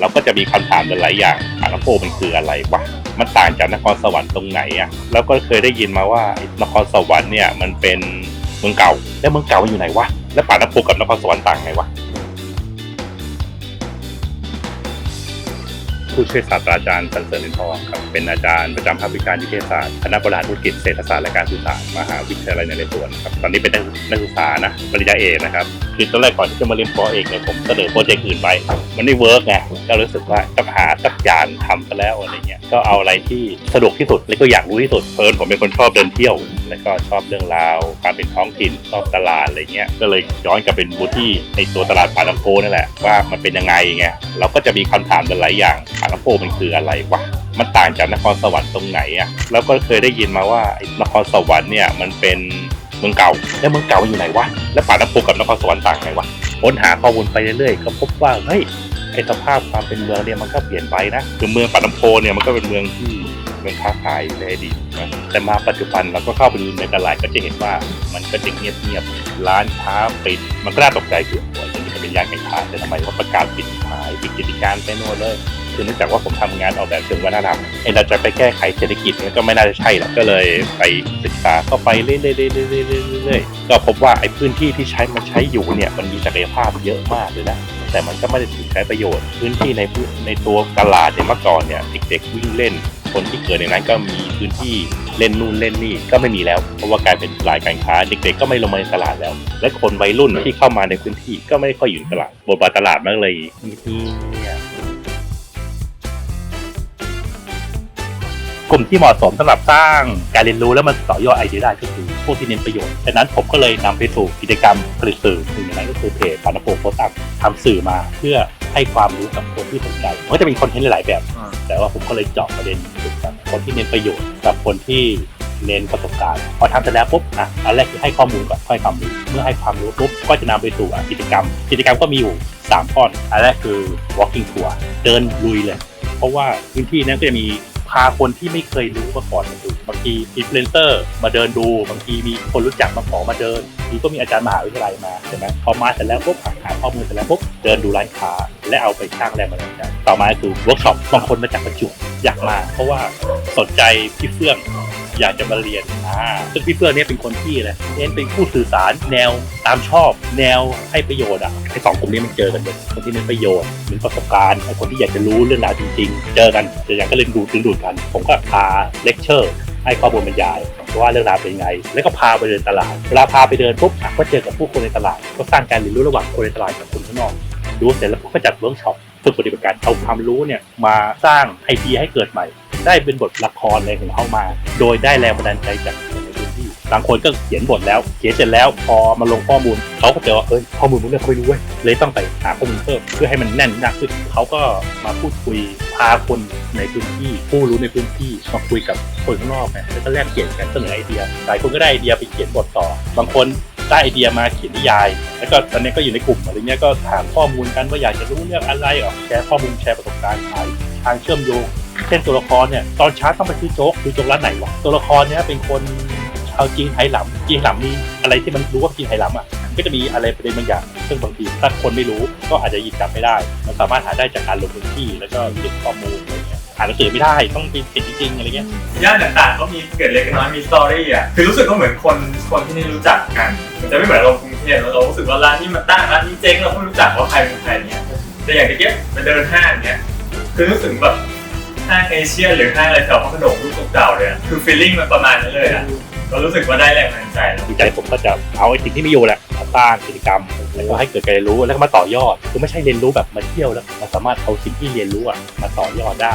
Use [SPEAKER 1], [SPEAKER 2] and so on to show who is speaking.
[SPEAKER 1] เราก็จะมีคำถามหลายอย่างปากน้ำโพมันคืออะไรวะมันต่างจากนครสวรรค์ตรงไหนอะแล้วก็เคยได้ยินมาว่านครสวรรค์เนี่ยมันเป็นเมืองเก่าแล้วเมืองเก่ามันอยู่ไหนวะแล้วปาน้ำโพกับนครสวรรค์ต่างไงวะ ผู้ช่วยศาสตราจารย์สันเสริญทองครับเป็นอาจารย์ประจำภาควิชานิเทศศาสตร์คณะบริหารธุรกิจเศรษฐศาสตร์และการสื่อสารมหาวิทยาลัยนเรศวรครับตอนนี้เป็นนักศึกษานะปริญญาเอกนะครับคือตอนแรกก่อนที่จะมาเรียนปอเอกเนี่ยผมเสนอโปรเจกต์อื่นไปมันไม่เวิร์กไงก็รู้สึกว่าต้องหาสักอย่างทำซะแล้วอะไรเงี้ยก็เอาอะไรที่สะดวกที่สุดแล้วก็อยากรู้ที่สุดเพลินผมเป็นคนชอบเดินเที่ยว แล้วก็ชอบเรื่องราวการเป็นท้องถิ่นชอบตลาดอะไรเงี้ยก็เลยย้อนกลับเป็นบูที่ในตัวตลาดปาลำโพนั่นแหละว่ามันเป็นยังไงไงเราก็จะมีคำถามหลายอย่างปาลำโพมันคืออะไรวะมันต่างจากนครสวรรค์ตรงไหนอะแล้วก็เคยได้ยินมาว่านครสวรรค์เนี่ยมันเป็นเมืองเก่า แล้วเมืองเก่าอยู่ไหนวะ แล้วปาลำโพกับนครสวรรค์ต่างไงวะ ค้นหาข้อมูลไปเรื่อยๆ ก็พบว่า เฮ้ยไอสภาพความเป็นเมืองเนี่ยมันก็เปลี่ยนไปนะ คือเมืองปาลำโพเนี่ยมันก็เป็นเมืองที่ เป็นค้าขายในอดีตนะแต่มาปัจจุบันเราก็เข้าไปดูในตลาดก็จะเห็นว่ามันก็จะเงียบๆร้านค้าปิดมันก็น่าตกใจคือโอ้ยมันจะเป็นยานแข่งขันแต่ทำไมว่าประกาศปิดขายปิดกิจการไปโน่นเลยคือเนื่องจากว่าผมทำงานออกแบบเชิงวัฒนธรรมไอเราจะไปแก้ไขเศรษฐกิจนี่ก็ไม่น่าจะใช่หรอกก็เลยไปศึกษาเข้าไปเรื่อยๆเรื่อยๆเรื่อยๆก็พบว่าไอ้พื้นที่ที่ใช้มันใช้อยู่เนี่ยมันมีศักยภาพเยอะมากเลยนะแต่มันก็ไม่ได้ถูกใช้ประโยชน์ พื้นที่ในพื้นในตัวตลาดเนี่ยเมื่อก่อนเนี่ยเด็กๆวิ่งเล่น คนที่เกิดในนั้นก็มีพื้นที่เล่นนู่นเล่นนี่ก็ไม่มีแล้ว เพราะว่ากลายเป็นรายการค้าเด็กๆก็ไม่ลงมาในตลาดแล้ว และคนวัยรุ่นที่เข้ามาในพื้นที่ก็ไม่ค่อยอยู่ในตลาดบทบาทตลาดมันก็เลยเงียบกลุ่มที่เหมาะสมสำหรับสร้างการเรียนรู้แล้วมันต่อยอดไอเดียได้ก็คือพวกที่เน้นประโยชน์ฉะนั้นผมก็เลยนำไปสู่กิจกรรมผลิตสื่อหนึ่งในนั้นก็คือเพจปานโปโพสต์อัพทำสื่อมาเพื่อ ให้ความรู้กับคนที่สนใจมันก็จะมีคอนเทนต์หลายๆแบบแต่ว่าผมก็เลยเจาะประเด็นจุดกับคนที่เน้นประโยชน์กับคนที่เน้นประสบการณ์ พอทำเสร็จแล้วปุ๊บอะอันแรกคือให้ข้อมูลก่อนค่อยความรู้เมื่อให้ความรู้ปุ๊บก็จะนำไปสู่อะกิจกรรม กิจกรรมก็มีอยู่3ข้ออันแรกคือ walking tour เดินลุยเลย เพราะว่าพื้นที่นั้นก็จะมีพาคนที่ไม่เคยรู้มาก่อนมาดูบางทีอินฟลูเอนเซอร์มาเดินดู บางทีมีคนรู้จักมาขอมาเดินบางทีก็มีอาจารย์มหาวิทยาลัยมาใช่ไหมพอมาเสร็จแล้วปุ๊บหาข้อมูลเสร็จแล้วปุ๊บเดินดูร้านค้า และเอาไปสร้างแรงบันดาลใจต่อมาคือเวิร์กช็อปบางคนมาจากประจวบอยากมา เพราะว่าสนใจพี่เฟื่อง อยากจะมาเรียนอ่าซึ่งพี่เฟื่องเนี่ยเป็นคนที่อะไรเน้นเป็นผู้สื่อสารแนวตามชอบ แนวให้ประโยชน์อะไอ้สองกลุ่มนี้มันเจอกันเลยคนที่เน้นประโยชน์มีประสบการณ์ไอ้คนที่อยากจะรู้เรื่องราวจริง ๆ เจอกันแต่อย่างก็เลยดูดดึงดูดกัน ผมก็พาเลคเชอร์ให้ข้อมูลบรรยายว่าเรื่องราวเป็นไง แล้วก็พาไปเดินตลาด เวลาพาไปเดินปุ๊บก็เจอกับผู้คนในตลาด ก็สร้างการเรียนรู้ระหว่างคนในตลาดกับคนข้างนอก ดูเสร็จแล้วก็จัดเวิร์กช็อปฝึกปฏิบัติการเอาความรู้เนี่ยมาสร้างไอเดียให้เกิดใหม่ ได้เป็นบทละครอะไรของเขามา โดยได้แรงบันดาลใจจากคนในพื้นที่บางคนก็เขียนบทแล้ว เขียนเสร็จแล้วพอมาลงข้อมูลเขาก็เจอว่าเอ้ยข้อมูลพวกนี้เขาไม่รู้เว้ยเลยต้องไปหาข้อมูลเพิ่มเพื่อให้มันแน่นมากขึ้นเขาก็มาพูดคุยพาคนในพื้นที่ ผู้รู้ในพื้นที่มาคุยกับคนข้างนอกไงแล้วก็แลกเปลี่ยนกันเสนอไอเดียหลายคนก็ได้ไอเดียไปเขียนบทต่อ บางคนได้ไอเดียมาเขียนนิยาย แล้วก็ตอนนี้ก็อยู่ในกลุ่มอะไรเงี้ยก็ถามข้อมูลกันว่าอยากจะรู้เรื่องอะไรอะแชร์ข้อมูลแชร์ประสบการณ์ขายทางเชื่อมโยง เช่นตัวละครเนี่ยตอนเช้าต้องไปซื้อโจ๊กซื้อโจ๊กร้านไหนวะตัวละครเนี่ยเป็นคนชาวจีนไหหลำจีนไหหลำมีอะไรที่มันรู้ว่าจีนไหหลำอะก็จะมีอะไรประเด็นบางอย่าง ซึ่งบางทีถ้าคนไม่รู้ก็อาจจะหยิบจับไม่ได้ มันสามารถหาได้จากการลงพื้นที่แล้วก็เก็บข้อมูลอะไรเงี้ยอ่านหนังสือไม่ได้ต้องไปปิดจริงๆอะไรเงี้ย
[SPEAKER 2] ย่านต่างๆก็มีเกิดเล็กน้อยมีสตอรี่อะคือรู้สึกว่าเหมือนคนคนที่นี่รู้จักกันมันจะไม่เหมือนเรากรุงเทพแล้วเรารู้สึกว่าร้านนี้มันตั้งร้านนี้เจ๊งเราไม่รู้จักว่าใครเป็นใครเนี่ยแต่อย่างที่เกี้ไปเดินห้างเนี่ยคือรู้สึกแบบ ห้างเอเชียหรือห้างอะไรแถวพระโขนงรูปเก่าๆเลยอะคือฟีลลิ่งมันประมาณนั้นเลยอะเรารู้สึกว่าได้แรงบันดาลใจแล้ว
[SPEAKER 1] ดีใจผมก็จะเอาไอ้สิ่งที่มีอยู่แหละมาสร้างกิจกรรมแล้วก็ให้เกิดการเรียนรู้แล้วก็มาต่อยอดคือไม่ใช่เรียนรู้แบบมาเที่ยวแล้วมันสามารถเอาสิ่งที่เรียนรู้อะมาต่อยอดได้